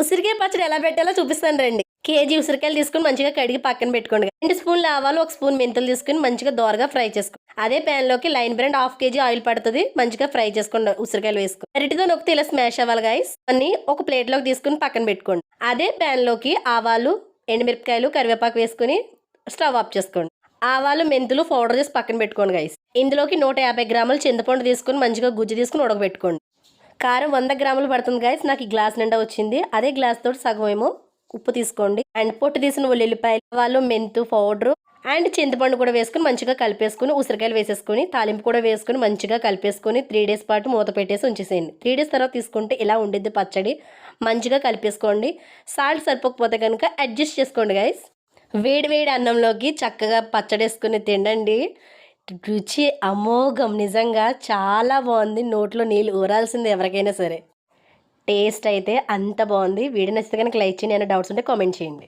ఉసిరికాయ పచ్చడి ఎలా పెట్టాలో చూపిస్తాను రండి. కేజీ ఉసిరికాయలు తీసుకుని మంచిగా కడిగి పక్కన పెట్టుకోండి. రెండు స్పూన్లు ఆవాలు ఒక స్పూన్ మెంతులు తీసుకుని మంచిగా దోరగా ఫ్రై చేసుకోండి. అదే ప్యాన్లోకి line brand half kg oil పడుతుంది. మంచిగా ఫ్రై చేసుకోండి ఉసిరికాయలు వేసుకుని. అరటితో నొక్కితే ఇలా స్మాష్ అవ్వాలి గాయస్ అన్ని ఒక ప్లేట్లోకి తీసుకుని పక్కన పెట్టుకోండి. అదే ప్యాన్లోకి ఆవాలు ఎండుమిరపకాయలు కరివేపాకు వేసుకుని స్టవ్ ఆఫ్ చేసుకోండి. ఆవాలు మెంతులు పౌడర్ చేసి పక్కన పెట్టుకోండి గైస్ ఇందులోకి నూట యాభై గ్రాములు చింతపండు తీసుకుని మంచిగా గుజ్జు తీసుకుని ఉడకబెట్టుకోండి. కారం వంద గ్రాములు పడుతుంది గైస్ నాకు ఈ గ్లాస్ నిండా వచ్చింది. అదే గ్లాస్ తోటి సగం ఏమో ఉప్పు తీసుకోండి. అండ్ పొట్టు తీసిన ఉల్లిపాయలు వాళ్ళు మెంతు పౌడర్ అండ్ చింతపండు కూడా వేసుకుని మంచిగా కలిపేసుకుని ఉసిరికాయలు వేసేసుకుని తాలింపు కూడా వేసుకుని మంచిగా కలిపేసుకుని త్రీ డేస్ పాటు మూత పెట్టేసి ఉంచేసేయండి. త్రీ డేస్ తర్వాత తీసుకుంటే ఇలా ఉండిద్ది పచ్చడి. మంచిగా కలిపేసుకోండి. సాల్ట్ సరిపోకపోతే కనుక అడ్జస్ట్ చేసుకోండి గైస్ వేడి వేడి అన్నంలోకి చక్కగా పచ్చడి వేసుకుని తినండి. రుచి అమోఘం. నిజంగా చాలా బాగుంది. నోట్లో నీళ్ళు ఊరాల్సింది ఎవరికైనా సరే. టేస్ట్ అయితే అంత బాగుంది. వీడియో నచ్చితే కనుక లైక్ చేయండి. ఏమైనా డౌట్స్ ఉంటే కామెంట్ చేయండి.